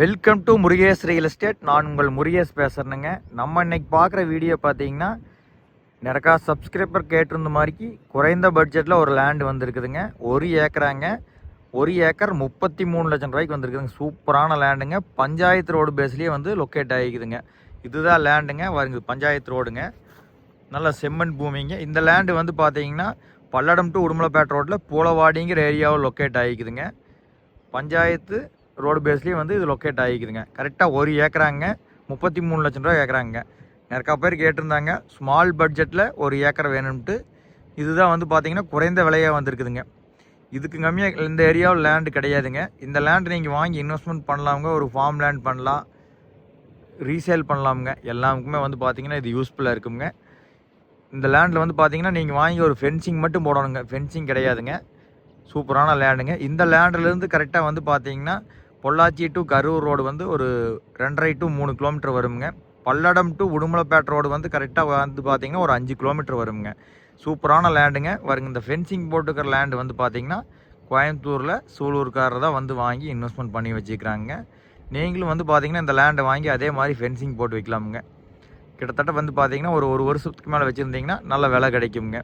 Welcome to Murugesh real estate நான் உங்கள் முருகேஷ் பேசுகிறேனுங்க நம்ம இன்னைக்கு பார்க்குற வீடியோ பார்த்தீங்கன்னா நிறையா சப்ஸ்கிரைபர் கேட்டிருந்த மாதிரிக்கு குறைந்த பட்ஜெட்டில் ஒரு லேண்டு வந்திருக்குதுங்க. ஒரு ஏக்கராங்க. ஒரு ஏக்கர் முப்பத்தி மூணு லட்சம் ரூபாய்க்கு வந்திருக்குதுங்க. சூப்பரான லேண்டுங்க பஞ்சாயத்து ரோடு பேஸ்லேயே வந்து லொக்கேட் ஆகிக்குதுங்க. இதுதான் லேண்டுங்க வருங்க பஞ்சாயத்து ரோடுங்க. நல்ல செம்மண் பூமிங்க. இந்த லேண்டு வந்து பார்த்தீங்கன்னா பல்லடம் டு உடுமலைப்பேட்டை ரோட்டில் பூலவாடிங்கிற ஏரியாவில் லொக்கேட் ஆகிக்குதுங்க. பஞ்சாயத்து ரோடு பேஸ்லேயே வந்து இது லொக்கேட் ஆகிக்குதுங்க. கரெக்டாக ஒரு ஏக்கராங்க முப்பத்தி மூணு லட்சம் ரூபா ஏக்கராங்க. நிறையா பேர் கேட்டிருந்தாங்க ஸ்மால் பட்ஜெட்டில் ஒரு ஏக்கர் வேணும்ட்டு இதுதான் வந்து பார்த்தீங்கன்னா குறைந்த விலையாக வந்திருக்குதுங்க. இதுக்கு கம்மியாக இந்த ஏரியாவில் லேண்டு கிடையாதுங்க. இந்த லேண்டு நீங்கள் வாங்கி இன்வெஸ்ட்மெண்ட் பண்ணலாமுங்க ஒரு ஃபார்ம் லேண்ட் பண்ணலாம் ரீசேல் பண்ணலாமுங்க. எல்லாமுக்குமே வந்து பார்த்திங்கன்னா இது யூஸ்ஃபுல்லாக இருக்குங்க. இந்த லேண்டில் வந்து பார்த்திங்கன்னா நீங்கள் வாங்கி ஒரு ஃபென்சிங் மட்டும் போடணுங்க. ஃபென்சிங் கிடையாதுங்க. சூப்பரான லேண்டுங்க இந்த லேண்ட்லேருந்து கரெக்டாக வந்து பார்த்திங்கன்னா பொள்ளாச்சி டு கரூர் ரோடு வந்து ஒரு ரெண்டரை டு மூணு கிலோமீட்டர் வருங்க பல்லடம் டு உடுமலைப்பேட்டை ரோடு வந்து கரெக்டாக வந்து பார்த்தீங்கன்னா ஒரு அஞ்சு கிலோமீட்டர் வருங்க சூப்பரான லேண்டுங்க வருங்க இந்த ஃபென்சிங் போட்டுக்கிற லேண்டு வந்து பார்த்தீங்கன்னா கோயம்புத்தூரில் சூலூர்காரர் தான் வந்து வாங்கி இன்வெஸ்ட்மெண்ட் பண்ணி வச்சுக்கிறாங்க. நீங்களும் வந்து பார்த்தீங்கன்னா இந்த லேண்டை வாங்கி அதே மாதிரி ஃபென்சிங் போட்டு வைக்கலாமுங்க. கிட்டத்தட்ட வந்து பார்த்தீங்கன்னா ஒரு ஒரு வருஷத்துக்கு மேலே வச்சுருந்தீங்கன்னா நல்ல விலை கிடைக்குங்க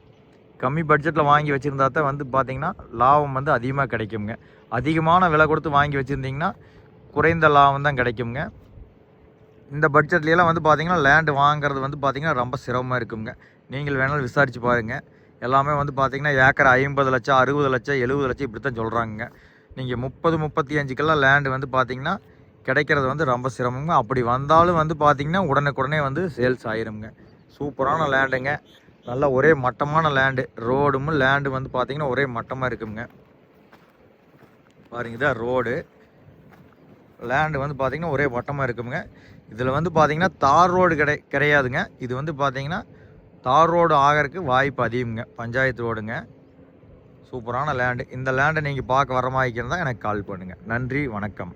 கம்மி பட்ஜெட்டில் வாங்கி வச்சுருந்தா தான் வந்து பார்த்தீங்கன்னா லாபம் வந்து அதிகமாக கிடைக்குங்க அதிகமான விலை கொடுத்து வாங்கி வச்சுருந்தீங்கன்னா குறைந்த லாபம் தான் கிடைக்குங்க இந்த பட்ஜெட்லாம் வந்து பார்த்திங்கன்னா லேண்டு வாங்குறது வந்து பார்த்திங்கன்னா ரொம்ப சிரமமாக இருக்குங்க. நீங்கள் வேணாலும் விசாரித்து பாருங்கள் எல்லாமே வந்து பார்த்தீங்கன்னா ஏக்கர் ஐம்பது லட்சம் அறுபது லட்சம் எழுபது லட்சம் இப்படி தான் சொல்கிறாங்க நீங்கள் முப்பது முப்பத்தி அஞ்சுக்கெல்லாம் லேண்டு வந்து பார்த்தீங்கன்னா கிடைக்கிறது வந்து ரொம்ப சிரமங்க. அப்படி வந்தாலும் வந்து பார்த்தீங்கன்னா உடனுக்குடனே வந்து சேல்ஸ் ஆயிருங்க சூப்பரான லேண்டுங்க நல்ல ஒரே மட்டமான லேண்டு ரோடும் லேண்டு வந்து பார்த்தீங்கன்னா ஒரே மட்டமாக இருக்குங்க. பாருங்க இதான் ரோடு. லேண்டு வந்து பார்த்தீங்கன்னா ஒரே மட்டமாக இருக்குங்க. இதில் வந்து பார்த்தீங்கன்னா தார் ரோடு கிடை கிடையாதுங்க. இது வந்து பார்த்தீங்கன்னா தார் ரோடு ஆகிறதுக்கு வாய்ப்பு அதிகம்ங்க. பஞ்சாயத்து ரோடுங்க. சூப்பரான லேண்டு இந்த லேண்டை நீங்கள் பார்க்க வர மாதிரி இருந்தால் எனக்கு கால் பண்ணுங்கள் நன்றி வணக்கம்.